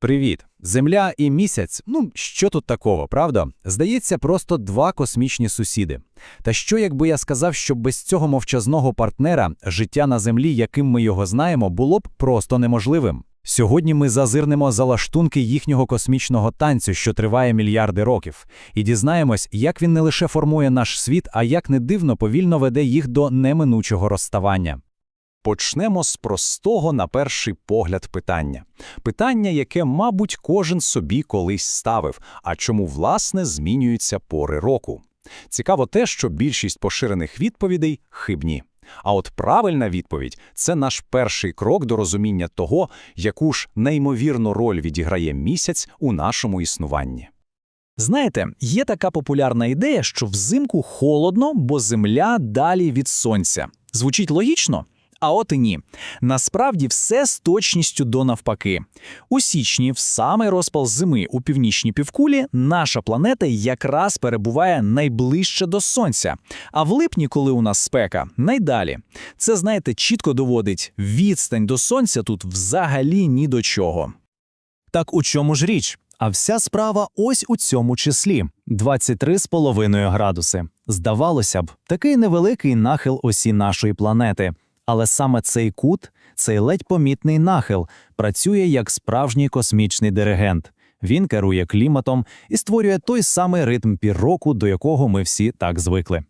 Привіт, Земля і місяць. Ну, що тут такого, правда? Здається, просто два космічні сусіди. Та що, якби я сказав, що без цього мовчазного партнера життя на землі, яким ми його знаємо, було б просто неможливим. Сьогодні ми зазирнемо за лаштунки їхнього космічного танцю, що триває мільярди років, і дізнаємось, як він не лише формує наш світ, а як не дивно повільно веде їх до неминучого розставання. Почнемо з простого на перший погляд питання. Питання, яке, мабуть, кожен собі колись ставив, а чому, власне, змінюються пори року. Цікаво те, що більшість поширених відповідей хибні. А от правильна відповідь це наш перший крок до розуміння того, яку ж неймовірну роль відіграє місяць у нашому існуванні. Знаєте, є така популярна ідея, що взимку холодно, бо земля далі від сонця. Звучить логічно? А от і ні. Насправді все з точністю до навпаки. У січні, в самий розпал зими у північній півкулі, наша планета якраз перебуває найближче до сонця. А в липні, коли у нас спека, найдалі. Це, знаєте, чітко доводить, відстань до сонця тут взагалі ні до чого. Так у чому ж річ? А вся справа ось у цьому числі 23,5 градуси. Здавалося б, такий невеликий нахил осі нашої планети. Але саме цей кут, цей ледь помітний нахил, працює як справжній космічний диригент. Він керує кліматом і створює той самий ритм піроку, до якого ми всі так звикли.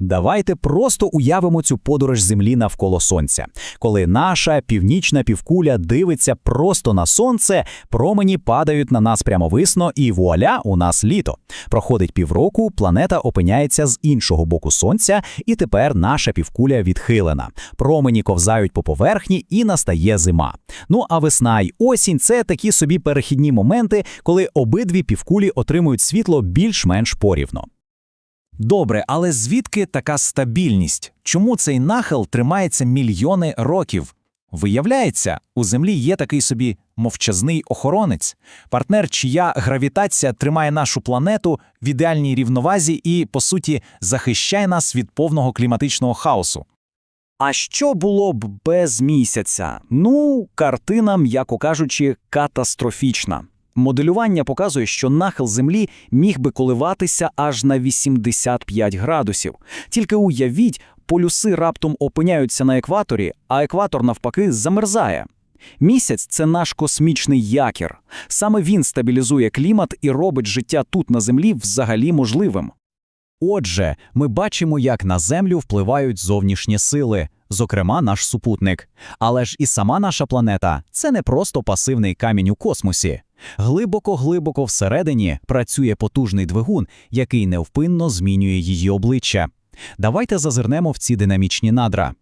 Давайте просто уявимо цю подорож Землі навколо Сонця. Коли наша північна півкуля дивиться просто на сонце, промені падають на нас прямовисно, і вуаля, у нас літо. Проходить півроку, планета опиняється з іншого боку сонця, і тепер наша півкуля відхилена. Промені ковзають по поверхні і настає зима. Ну а весна й осінь це такі собі перехідні моменти, коли обидві півкулі отримують світло більш-менш порівно. Добре, але звідки така стабільність? Чому цей нахил тримається мільйони років? Виявляється, у Землі є такий собі мовчазний охоронець, партнер, чия гравітація тримає нашу планету в ідеальній рівновазі і, по суті, захищає нас від повного кліматичного хаосу. А що було б без місяця? Ну, картина, м'яко кажучи, катастрофічна. Моделювання показує, що нахил Землі міг би коливатися аж на 85 градусів. Тільки уявіть, полюси раптом опиняються на екваторі, а екватор навпаки замерзає. Місяць це наш космічний якір. Саме він стабілізує клімат і робить життя тут на Землі взагалі можливим. Отже, ми бачимо, як на Землю впливають зовнішні сили, зокрема наш супутник. Але ж і сама наша планета це не просто пасивний камінь у космосі. Глибоко-глибоко всередині працює потужний двигун, який невпинно змінює її обличчя. Давайте зазирнемо в ці динамічні надра.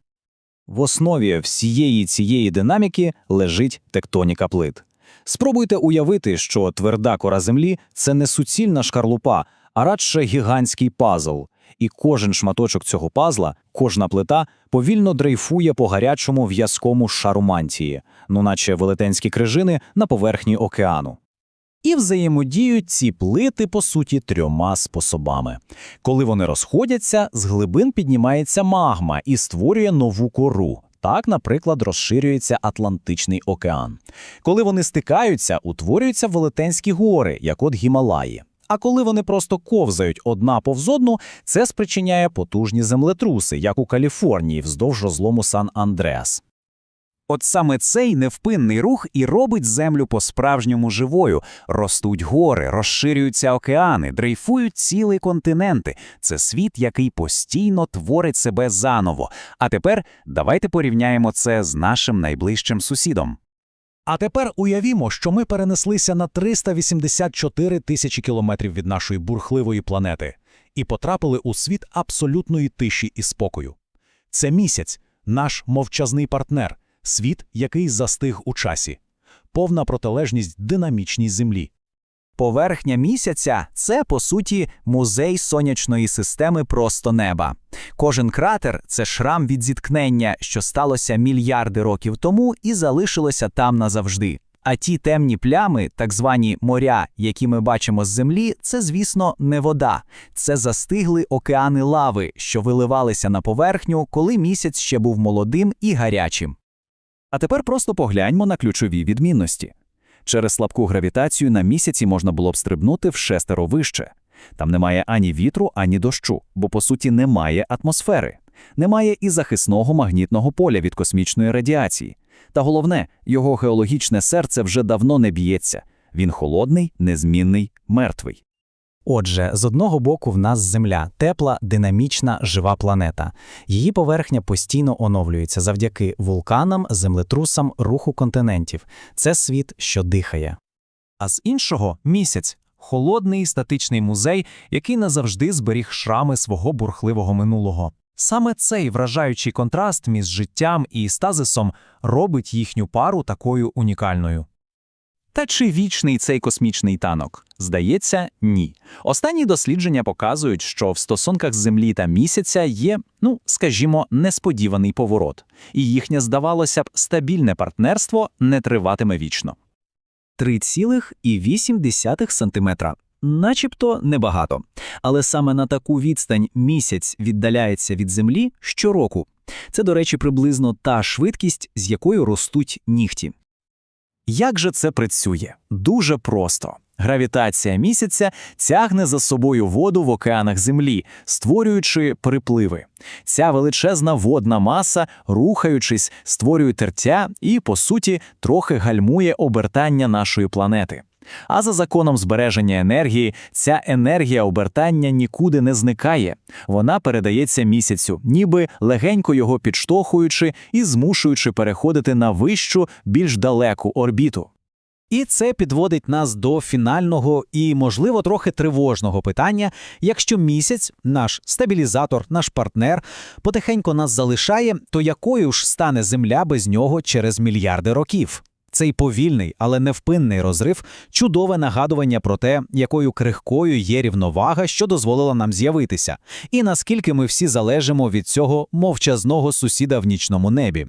В основі всієї цієї динаміки лежить тектоніка плит. Спробуйте уявити, що тверда кора Землі це не суцільна шкарлупа, а радше гігантський пазл. І кожен шматочок цього пазла, кожна плита повільно дрейфує по гарячому в'язкому шару мантії, ну наче велетенські крижини на поверхні океану. І взаємодіють ці плити, по суті, трьома способами. Коли вони розходяться, з глибин піднімається магма і створює нову кору. Так, наприклад, розширюється Атлантичний океан. Коли вони стикаються, утворюються велетенські гори, як от Гімалаї. А коли вони просто ковзають одна повз одну, це спричиняє потужні землетруси, як у Каліфорнії вздовж розлому Сан-Андреас. От саме цей невпинний рух і робить землю по-справжньому живою. Ростуть гори, розширюються океани, дрейфують цілі континенти. Це світ, який постійно творить себе заново. А тепер давайте порівняємо це з нашим найближчим сусідом. А тепер уявімо, що ми перенеслися на 384 тисячі кілометрів від нашої бурхливої планети і потрапили у світ абсолютної тиші і спокою. Це місяць, наш мовчазний партнер, світ, який застиг у часі, повна протилежність динамічній землі. Поверхня місяця це, по суті, музей сонячної системи просто неба. Кожен кратер це шрам від зіткнення, що сталося мільярди років тому і залишилося там назавжди. А ті темні плями, так звані моря, які ми бачимо з землі, це, звісно, не вода, це застигли океани лави, що виливалися на поверхню, коли місяць ще був молодим і гарячим. А тепер просто погляньмо на ключові відмінності. Через слабку гравітацію на місяці можна було б стрибнути в шестеро вище. Там немає ані вітру, ані дощу, бо по суті немає атмосфери. Немає і захисного магнітного поля від космічної радіації. Та головне, його геологічне серце вже давно не б'ється. Він холодний, незмінний, мертвий. Отже, з одного боку в нас Земля – тепла, динамічна, жива планета. Її поверхня постійно оновлюється завдяки вулканам, землетрусам, руху континентів. Це світ, що дихає. А з іншого – місяць – холодний статичний музей, який назавжди зберіг шрами свого бурхливого минулого. Саме цей вражаючий контраст між життям і стазисом робить їхню пару такою унікальною. Та чи вічний цей космічний танок? Здається, ні. Останні дослідження показують, що в стосунках Землі та місяця є, ну, скажімо, несподіваний поворот, і їхнє, здавалося б, стабільне партнерство не триватиме вічно. 3,8 сантиметра. Начебто небагато. Але саме на таку відстань місяць віддаляється від Землі щороку. Це, до речі, приблизно та швидкість, з якою ростуть нігті. Як же це працює? Дуже просто. Гравітація місяця тягне за собою воду в океанах Землі, створюючи припливи. Ця величезна водна маса, рухаючись, створює тертя і, по суті, трохи гальмує обертання нашої планети. А за законом збереження енергії, ця енергія обертання нікуди не зникає. Вона передається місяцю, ніби легенько його підштовхуючи і змушуючи переходити на вищу, більш далеку орбіту. І це підводить нас до фінального і, можливо, трохи тривожного питання. Якщо місяць, наш стабілізатор, наш партнер, потихеньку нас залишає, то якою ж стане Земля без нього через мільярди років? Цей повільний, але невпинний розрив чудове нагадування про те, якою крихкою є рівновага, що дозволила нам з'явитися, і наскільки ми всі залежимо від цього мовчазного сусіда в нічному небі.